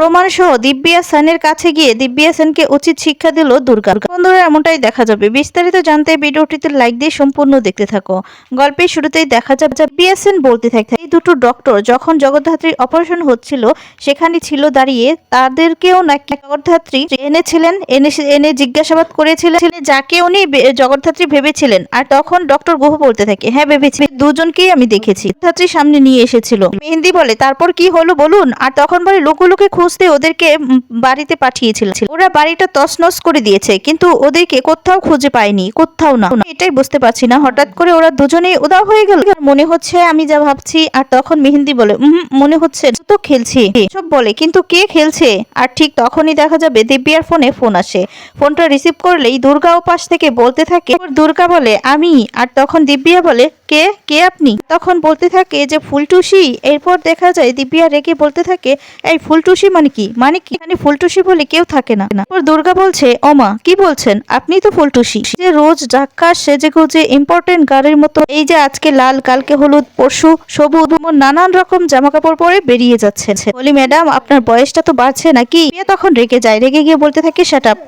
Roman সহ দিব্যা সেনের কাছে গিয়ে দিব্যা সেনকে উচিত শিক্ষা দিল দুর্গা বন্ধুরা, এমনটাই দেখা যাবে। বিস্তারিত জানতে ভিডিওটিতে লাইক দিয়ে সম্পূর্ণ দেখতে থাকো। গল্পের শুরুতেই দেখা যাবে দিব্যা সেন বলতে থাকে এই দুটো ডক্টর যখন জগদ্ধাত্রীর অপারেশন হচ্ছিল, সেখানে ছিল দাঁড়িয়ে তাদেরকেও নাকি জগদ্ধাত্রী এনেছিলেন, এনে এনে জিজ্ঞাসাবাদ করেছিলেন যাকে উনি জগদ্ধাত্রী ভেবেছিলেন। আর তখন ডক্টর গুহ বলতে থাকে হ্যাঁ ভেবেছি দুজনকেই আমি দেখেছি। জগদ্ধাত্রী সামনে নিয়ে এসেছিল। মেহেন্দি বলে, তারপর কি হলো বলুন? আর তখন বলে লোকগুলোকে লোকে খুঁজতে ওদেরকে বাড়িতে পাঠিয়েছিল। ওরা বাড়িটা তছনছ করে দিয়েছে কিন্তু ওদেরকে কোথাও খুঁজে পায়নি কোথাও না। এটাই বুঝতে পারছি না হঠাৎ করে ওরা দুজনেই উদাও হয়ে গেল। মনে হচ্ছে আমি যা ভাবছি আর তখন মেহেন্দি বলে "উহুম, মনে হচ্ছে তো খেলছি। সব বলে কিন্তু কে খেলছে? আর ঠিক তখনই দেখা যাবে দিব্যার ফোনে ফোন আসে। ফোনটা রিসিভ করলেই দুর্গা পাশ থেকে বলতে থাকে দুর্গা বলে আমি? আর তখন দিব্যা বলে কে কে আপনি? তখন বলতে থাকে যে ফুলটুসি। এরপর দেখা যায় দিব্যা রেগে বলতে থাকে, এই ফুলটুসি মানে কি? মানে কি মানে ফুলটুসি বলে কেউ থাকে না? তারপর দুর্গা বলছে ওমা কি বলছেন? আপনি তো ফুলটুসি। যে রোজ ডাক্কা সেজে গুজে ইম্পর্টেন্ট গাড়ির মতো। এই যে আজকে লাল, কালকে হলুদ, পরশু সবুজ নানান রকম জামা কাপড় পরে বেরিয়ে যাচ্ছে বলি, ম্যাডাম, আপনার বয়সটা তো বাড়ছে নাকি তখন রেগে যায়, রেগে গিয়ে বলতে থাকে শ্যাট আপ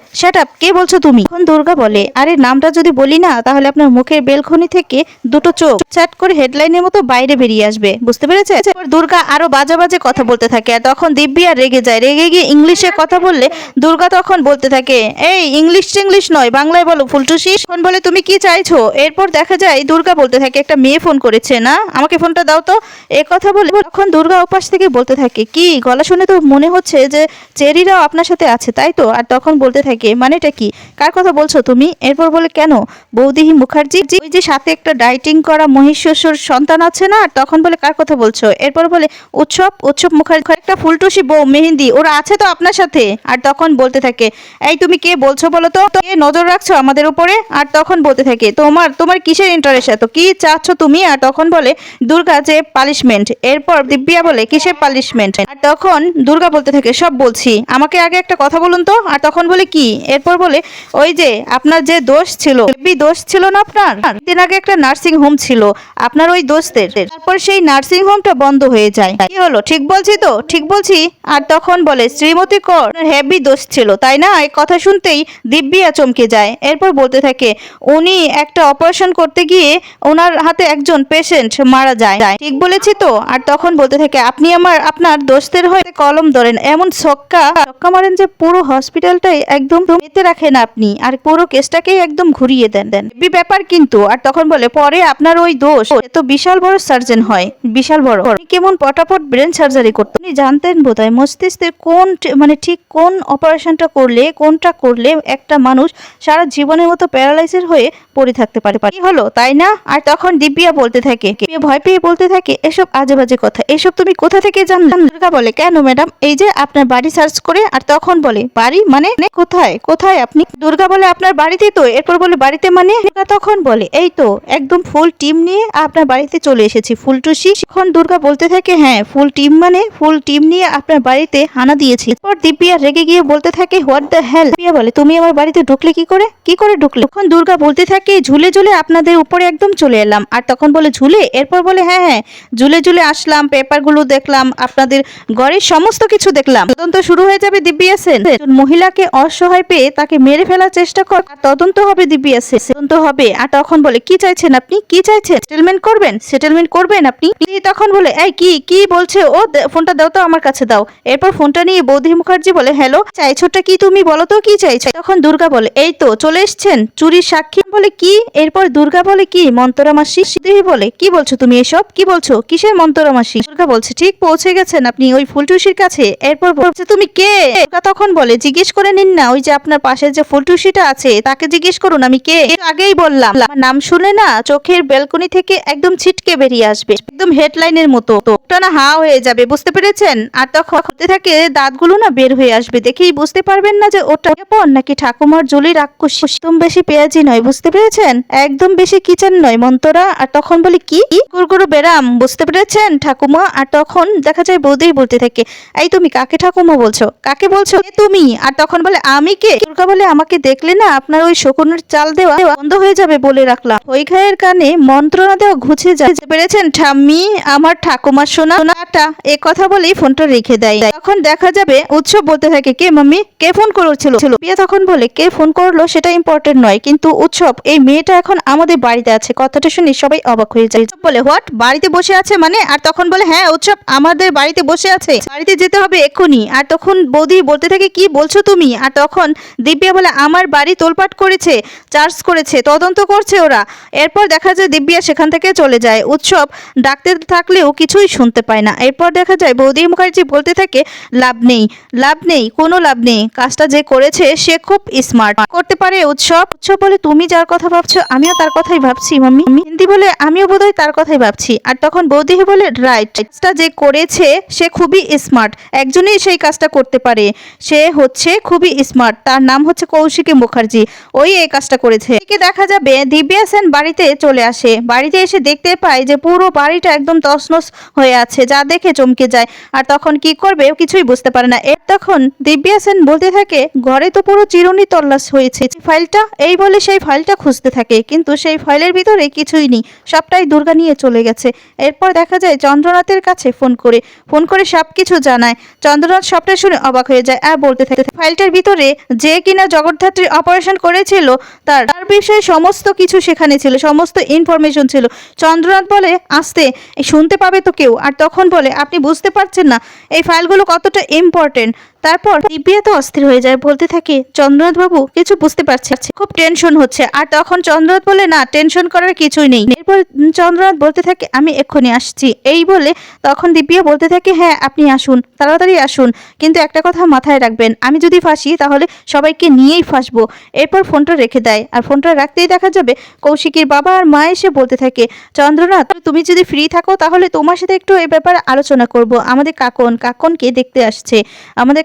আপ কে বলছো তুমি? তখন দুর্গা বলে, আরে, নামটা যদি বলি না, তাহলে আপনার মুখের বেলখনি থেকে দুটো চোখ চ্যাট করে হেডলাইনের মতো বাইরে বেরিয়ে আসবে। বুঝতে পেরেছে দুর্গা আরও বাজে বাজে কথা বলতে থাকে আর তখন দিব্যি আর রেগে যায়। রেগে গিয়ে ইংলিশে কথা বললে দুর্গা তখন বলতে থাকে, এই, ইংলিশ ইংলিশ নয়, বাংলায় বলো ফুলটুসি। তখন বলে, তুমি কি চাইছো? এরপর দেখা যায় দুর্গা বলতে থাকে, একটা মেয়ে ফোন করেছে, না? আমাকে ফোনটা দাও তো। এ কথা বলে তখন দুর্গা উপাস থেকে বলতে থাকে, কি, গলা শুনে তো মনে হচ্ছে যে চেরিরাও আপনার সাথে আছে, তাই তো? আর তখন বলতে থাকে মানে এটা কি? কার কথা বলছো তুমি? এরপর বলে, কেন? বৌদিহি মুখার্জি যে সাথে একটা ডাইটিং করা মহিষাসুর সন্তান আছে না? তখন বলে, কার কথা বলছো? এরপর বলে, উৎসব উৎসব মুখার্জি একটা ফুলটুসি বউ, মেহেন্দি, ওরা আছে তো আপনার সাথে? আর তখন বলতে থাকে, এই তুমি কে বলছো বলো তো? কে নজর রাখছো আমাদের উপরে? আর তখন বলতে থাকে, তোমার তোমার কিসের ইন্টারেস্ট এত? কি চাচ্ছ তুমি? আর তখন বলে, দুর্গা যে পালিশমেন্ট এরপর দিব্যা বলে, কিসের পালিশমেন্ট আর তখন দুর্গা বলতে থাকে, সব বলছি। আমাকে আগে একটা কথা বলুন তো? আর তখন বলে, কি? এরপর বলে, ওই যে, আপনার যে দোষ ছিল দোষ ছিল না আপনার? দিন আগে একটা নার্সিং হোম ছিল। আপনার ওই দোষদের তারপর সেই নার্সিং হোমটা বন্ধ হয়ে যায়। কি হলো? ঠিক বলছি তো? ঠিক বলছি? আর তখন বলে, শ্রীমতী কর হেভি দোষ ছিল, তাই না? এই কথা শুনতেই দিব্যিয়া চমকে যায়। এরপর বলতে থাকে, উনি একটা অপারেশন করতে গিয়ে ওনার হাতে একজন পেশেন্ট মারা যায়। ঠিক বলেছি তো? আর তখন বলতে থাকে, আপনি আমার, আপনার দোস্তের হয়ে কলম ধরেন। এমন ছক্কা ছক্কা মারেন যে পুরো হসপিটালটাই একদম এতে রাখেন আপনি। আর পুরো কেসটাকেই একদম ঘুরিয়ে দেন। দেন ব্যাপার কিন্তু, আর তখন বলে, পরে আপনার ওই দোষ। তো বিশাল বড় সার্জন হয়, বিশাল বড়। কেমন পটাপট ব্রেন সার্জারি করতো উনি জানতেন বোধহয় মস্তিষ্কের কোন মানে ঠিক কোন অপারেশনটা করলে, কোনটা করলে একটা মানুষ সারা জীবনের মতো প্যারালাইসিস হয়ে পড়ে থাকতে পারে। কি হলো, তাই না? আর তখন দিব্যা বলতে থাকে ভয় পেয়ে বলতে থাকে, এসব আজে বাজে কথা, এসব তুমি কোথা থেকে জানলেন দুর্গা বলে, কেন ম্যাডাম? এই যে আপনার বাড়ি সার্চ করে, আর তখন বলে, বাড়ি মানে কোথায়? কোথায় আপনি? দুর্গা বলে, আপনার বাড়িতে তো, এরপর বলে, বাড়িতে মানে? তখন বলে, এই তো, একদম ফুল টিম নিয়ে আপনার বাড়িতে চলে এসেছি। ফুলটুসি তখন দুর্গা বলতে থাকে হ্যাঁ ফুল টিম মানে ফুল টিম নিয়ে আপনার বাড়িতে হানা দিয়েছি। এরপর দিব্যা রেগে গিয়ে বলতে থাকে হোয়াট দ্য হেল দিব্যা বলে, তুমি আমার বাড়িতে ঢুকলে কি করে? কি করে ঢুকলে? তখন দুর্গা বলতে থাকে, ঝুলে ঝুলে আপনাদের উপরে একদম চলে এলাম। আর তখন বলে, ঝুলে? এরপর বলে হ্যাঁ হ্যাঁ ঝুলে ঝুলে আসলাম, পেপারগুলো দেখলাম, আপনাদের ঘরের সমস্ত কিছু দেখলাম। তদন্ত শুরু হয়ে যাবে দিব্যা সেন। মহিলাকে অসহায় পেয়ে তাকে মেরে ফেলার চেষ্টা কর তদন্ত হবে দিব্যা সেন। তদন্ত হবে, আর তখন বলে, কি চাইছেন আপনি? কি চাইছেন সেটেলমেন্ট করবেন? সেটেলমেন্ট করবেন আপনি? তখন বলে, এই, কি কি বলছে? ও ফোনটা দাও তো, আমার কাছে দাও। এরপর ফোনটা নিয়ে বৌদি মুখার্জি বলে, হ্যালো, চাইছোটা কি তুমি? বলো তো, কি চাইছো? তখন দুর্গা বলে, এই তো, চলে এসছেন? চুরির সাক্ষী? বলে, কি? এরপর দুর্গা বলে, কি, মন্তরা মাসি? দেবী বলে, কি বলছো তুমি এসব? কি বলছো? কিসের মন্তরা মাসি? দুর্গা বলছে, ঠিক পৌঁছে গেছেন আপনি ওই ফুলটুসির কাছে। এরপর বলছে তুমি কে? দুর্গা তখন বলে, জিজ্ঞেস করে নিন না, ওই যে আপনার পাশে যে ফুলটুসিটা আছে, তাকে জিজ্ঞেস করুন আমি কে? আগেই বললাম নাম শুনে না চোখের বেলকনি থেকে একদম ছিটকে বেরিয়ে আসবে, একদম হেডলাইনের মতো। ওটা না হা হয়ে যাবে, বুঝতে পেরেছেন? আর তখন হতে থাকে, দাঁতগুলো না বের হয়ে আসবে। দেখেই বুঝতে পারবেন না যে ওটা পর নাকি ঠাকুমার জলি রাক্ষস। একদম বেশি পেঁয়াজি নয়, বুঝতে পেরেছেন? একদম বেশি কিচেন নয় মন্তরা আর তখন বলি, কি? গুরগুরু বেরাম বুঝতে পেরেছেন ঠাকুমা? আর তখন দেখা যায় বৌদি বলতে থাকে, এই তুমি কাকে ঠাকুমা বলছো? কাকে বলছো? তুমি? আর তখন বলে, আমি কে? দুর্গা বলে, আমাকে দেখলে না আপনার ওই শকুনের চাল দেওয়া বন্ধ হয়ে যাবে বলে রাখলাম। ওই ঘায়ের কানে মন্ত্রণা দেওয়া ঘুচে বুঝতে পেরেছেন, ঠাম্মি? আমার ঠাকুমার সোনা সোনাটা এ কথা বলেই ফোনটা রেখে দেয়। তখন দেখা যাবে উৎসব বলতে থাকে, কে মাম্মি? কে ফোন করেছিল? ছিল বিয়ে তখন বলে, কে ফোন করল সেটা ইম্পর্টেন্ট নয়, কিন্তু উৎসব, এই মেয়েটা এখন আমাদের বাড়িতে আছে। কথাটা শুনে সবাই অবাক হয়ে যায়। বলে, হোয়াট? বাড়িতে বসে আছে মানে? আর তখন বলে হ্যাঁ উৎসব, আমাদের বাড়িতে বসে আছে। বাড়িতে যেতে হবে এক্ষুনি। আর তখন বৌদি বলতে থাকে, কি বলছো তুমি? আর তখন দিব্যা বলে, আমার বাড়ি তোলপাট করেছে, চার্জ করেছে, তদন্ত করছে ওরা। এরপর দেখা যায় দিব্যা সেখান থেকে চলে যায়। উৎসব ডাকতে থাকলেও কিছুই শুনতে পায় না। এরপর দেখা যায়, বৌদি মুখার্জি বলতে থাকে, লাভ নেই লাভ নেই, কোনো লাভ নেই। কাজটা যে করেছে, সে খুব স্মার্ট করতে পারে উৎসব। উৎসব বলে, তুমি যার কথা ভাবছ, আমিও তার কথাই ভাবছি, মাম্মি। হিন্দি বলে, আমিও বোধহয় তার কথাই ভাবছি। আর তখন বৌদি বলে রাইট কাজটা যে করেছে, সে খুবই স্মার্ট একজনই সেই কাজটা করতে পারে। সে হচ্ছে খুবই স্মার্ট তার নাম হচ্ছে কৌশিকী মুখার্জি। ওই এই কাজটা করেছে। দেখা যাবে, দিব্যা সেন বাড়িতে চলে আসে। বাড়িতে এসে দেখতে পায় যে পুরো বাড়িটা একদম তছনছ হয়ে আছে, যা দেখে চমকে যায়। আর তখন কি করবে কিছুই বুঝতে পারে না। এর তখন দিব্যা সেন বলতে থাকে, ঘরে তো পুরো চিরুনি তল্লাশ হয়েছে। ফাইলটা, এই বলে সেই ফাইলটা খুঁজতে থাকে। কিন্তু সেই ফাইলের ভিতরে কিছুই নেই। সবটাই দুর্গা নিয়ে চলে গেছে। এরপর দেখা যায় চন্দ্রনাথের কাছে ফোন করে। ফোন করে সব কিছু জানায়। চন্দ্রনাথ সবটা শুনে অবাক হয়ে যায় আর বলতে থাকে, ফাইলটার ভিতরে যে কিনা জগদ্ধাত্রী অপারেশন করেছিল, তার তার বিষয়ে সমস্ত কিছু সেখানে ছিল। সমস্ত ইনফরমেশন ছিল। চন্দ্রনাথ বলে, আসতে, শুনতে পাবে তো কেউ। আর তখন বলে, আপনি বুঝতে পারছেন না, এই ফাইলগুলো কতটা ইম্পর্টেন্ট তারপর দিব্যা তো অস্থির হয়ে যায়, বলতে থাকে চন্দ্রনাথ বাবু কিছু বুঝতে পারছে খুব টেনশন হচ্ছে। আর তখন চন্দ্রনাথ বলে, না টেনশন করার কিছুই নেই। এরপর চন্দ্রনাথ বলতে থাকে, আমি এক্ষুনি আসছি। এই বলে তখন দিব্যা বলতে থাকে হ্যাঁ আপনি আসুন, তাড়াতাড়ি আসুন। কিন্তু একটা কথা মাথায় রাখবেন, আমি যদি ফাঁসি, তাহলে সবাইকে নিয়েই ফাঁসবো। এরপর ফোনটা রেখে দেয়। আর ফোনটা রাখতেই দেখা যাবে, কৌশিকীর বাবা আর মা এসে বলতে থাকে, চন্দ্রনাথ, তুমি যদি ফ্রি থাকো, তাহলে তোমার সাথে একটু এ ব্যাপারে আলোচনা করব। আমাদের কাকন, কাকনকে দেখতে আসছে। আমাদের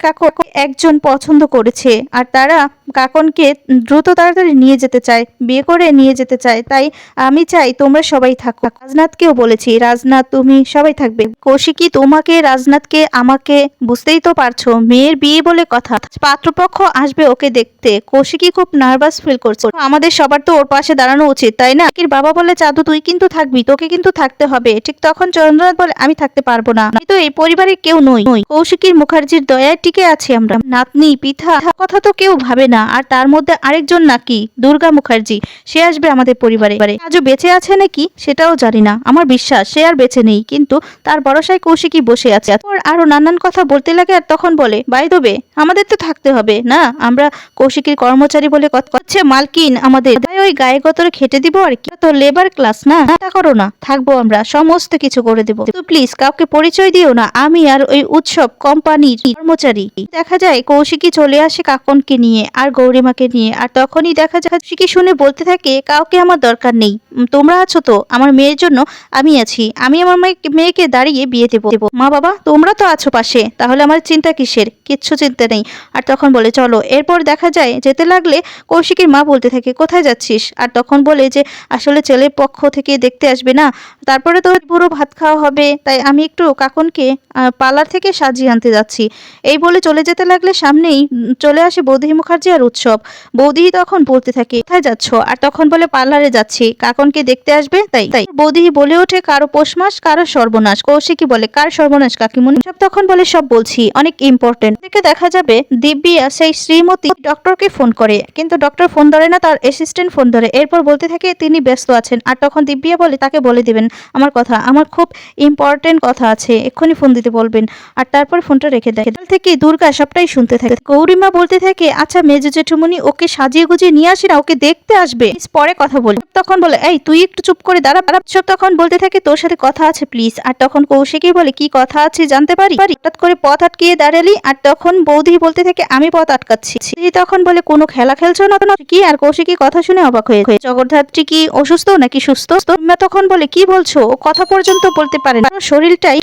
একজন পছন্দ করেছে আর তারা কাকনকে দ্রুত তাড়াতাড়ি নিয়ে যেতে চায়, বিয়ে করে নিয়ে যেতে চায়। তাই আমি চাই তোমরা সবাই থাকো। রাজনাথকেও বলেছি, রাজনাথ তুমি সবাই থাকবে। কৌশিকী, তোমাকে, রাজনাথকে, আমাকে বুঝতেই তো পারছ, মেয়ের বিয়ে বলে কথা। পাত্রপক্ষ আসবে ওকে দেখতে। কৌশিকী খুব নার্ভাস ফিল করছে। আমাদের সবার তো ওর পাশে দাঁড়ানো উচিত, তাই না? কির বাবা বলে চাঁদু তুই কিন্তু থাকবি, তোকে কিন্তু থাকতে হবে। ঠিক তখন চন্দ্রনাথ বলে, আমি থাকতে পারব না। তো এই পরিবারে কেউ নই। কৌশিকীর মুখার্জির দয়ায় টিকে আছি আমরা। নাতনি পিঠা কথা তো কেউ ভাবে না। আর তার মধ্যে আরেকজন নাকি? দুর্গা মুখার্জি, সে আসবে আমাদের পরিবারে। আজও বেঁচে আছে নাকি? সেটাও জানি না। আমার বিশ্বাস, সে আর বেঁচে নেই। কিন্তু তার ভরসায় কৌশিকী বসে আছে। তারপর আরও নানান কথা বলতে লাগে আর তখন বলে, বাই দেবে, আমাদের তো থাকতে হবে, না? আমরা কৌশিকীর কর্মচারী বলে হচ্ছে মালকিন, আমাদের ওই গায়ে গতরে খেটে দিব আর কি? তো লেবার ক্লাস না? তা করো না, থাকব আমরা, সমস্ত কিছু করে দেবো। তো প্লিজ কাউকে পরিচয় দিও না, আমি আর ওই উৎসব কোম্পানির কর্মচারী। দেখা যায় কৌশিকী চলে আসে কাকনকে নিয়ে গৌরিমাকে নিয়ে। আর তখনই দেখা যায় কৌশিকী শুনে বলতে থাকে, কাউকে আমার দরকার নেই। তোমরা আছো তো? আমার মেয়ের জন্য আমি আছি। আমি আমার মেয়ে- মেয়েকে দাঁড়িয়ে বিয়ে দেবো। মা বাবা, তোমরা তো আছো পাশে। তাহলে আমার চিন্তা কিসের? কিচ্ছু চিন্তা নেই। আর তখন বলে, চলো। এরপর দেখা যায়, যেতে লাগলে কৌশিকীর মা বলতে থাকে, কোথায় যাচ্ছিস? আর তখন বলে যে, আসলে ছেলের পক্ষ থেকে দেখতে আসবে না। তারপরে তো পুরো ভাত খাওয়া হবে। তাই আমি একটু কাকনকে পার্লার থেকে সাজিয়ে আনতে যাচ্ছি। এই বলে চলে যেতে লাগলে সামনেই চলে আসে বৌদি মুখার্জি আর উৎসব। বৌদি তখন বলতে থাকে, কোথায় যাচ্ছ? আর তখন বলে, পার্লারে যাচ্ছি। কাকনকে দেখতে আসবে? তাই তাই। বৌদি বলে ওঠে, কারও পৌষ মাস, কারও সর্বনাশ। কৌশিকী বলে, কার সর্বনাশ কাকিমুনি সব তখন বলে, সব বলছি, অনেক ইম্পর্টেন্ট থেকে দেখা যাবে দিব্যা সেই শ্রীমতী ডক্টরকে ফোন করে, কিন্তু ডক্টর ফোন ধরে না, তার অ্যাসিস্ট্যান্ট ফোন ধরে। এরপর বলতে থাকে, তিনি ব্যস্ত আছেন। আর তখন দিব্যা বলে, তাকে বলে দিবেন, আমার কথা, আমার খুব ইম্পর্টেন্ট কথা আছে, এক্ষুনি ফোন দিতে বলবেন। আর তারপর ফোনটা রেখে দেয়। থেকে দুর্গা সবটাই শুনতে থাকে। গৌরীমা বলতে থাকে আচ্ছা মেজো জেঠুমনি ওকে সাজিয়ে গুজিয়ে নিয়ে আসি না, ওকে দেখতে আসবে। পরে কথা বলি, তখন বলে, এই, তুই একটু চুপ করে দাঁড়া। সব তখন বলতে থাকে, তোর সাথে কথা আছে প্লিজ আর তখন কৌশিকই বলে, কি কথা আছে জানতে পারি? হঠাৎ করে পথ আটকিয়ে দাঁড়ালি, আর তখন বৌদি বলতে থাকে, আমি পথ আটকাচ্ছি। তখন বলে, কোনো খেলা খেলছো না কি আর কৌশিকী কথা শুনে অবাক হয়ে জগদ্ধাত্রী কি অসুস্থ নাকি সুস্থ? তখন বলে, কি বলছো? কথা পর্যন্ত বলতে পারে না। শরীরটাই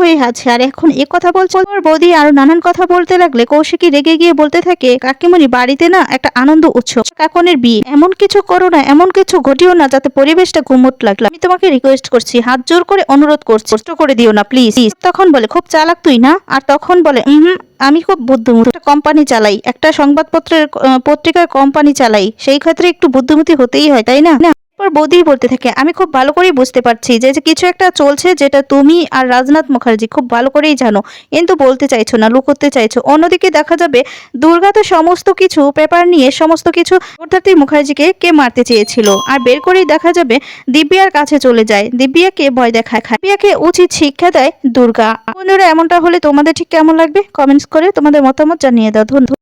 হয়ে আছে। আর এখন এ কথা বলছো? ওর বৌদি আরও নানান কথা বলতে লাগলে কৌশিকী রেগে গিয়ে বলতে থাকে, কাকিমণি, বাড়িতে না একটা আনন্দ উৎসব। কাকনের বিয়ে। এমন কিছু করো না, এমন কিছু ঘটিও না যাতে পরিবেশটা গুমট লাগল। আমি তোমাকে রিকোয়েস্ট করছি। হাত জোর করে অনুরোধ করছি। কষ্ট করে দিও না প্লিজ তখন বলে, খুব চালাক তুই না? আর তখন বলে আমি খুব বুদ্ধিমতী। একটা কোম্পানি চালাই। একটা সংবাদপত্রের পত্রিকার কোম্পানি চালাই। সেই ক্ষেত্রে একটু বুদ্ধিমতী হতেই হয়, তাই না? না পর বৌদি বলতে থাকে, আমি খুব ভালো করেই বুঝতে পারছি যে যে কিছু একটা চলছে যেটা তুমি আর রাজনাথ মুখার্জি খুব ভালো করেই জানো। কিন্তু বলতে চাইছো না, লুকোতে চাইছো। অন্যদিকে দেখা যাবে দুর্গা তো সমস্ত কিছু পেপার নিয়ে সমস্ত কিছু অর্থাৎ মুখার্জিকে কে মারতে চেয়েছিল? আর বের করেই দেখা যাবে দিব্যার কাছে চলে যায়। দিব্যাকে ভয় দেখায় খায়। দিব্যাকে উচিত শিক্ষা দেয় দুর্গা। বন্ধুরা, এমনটা হলে তোমাদের ঠিক কেমন লাগবে? কমেন্টস করে তোমাদের মতামত জানিয়ে দাও। ধন্যবাদ।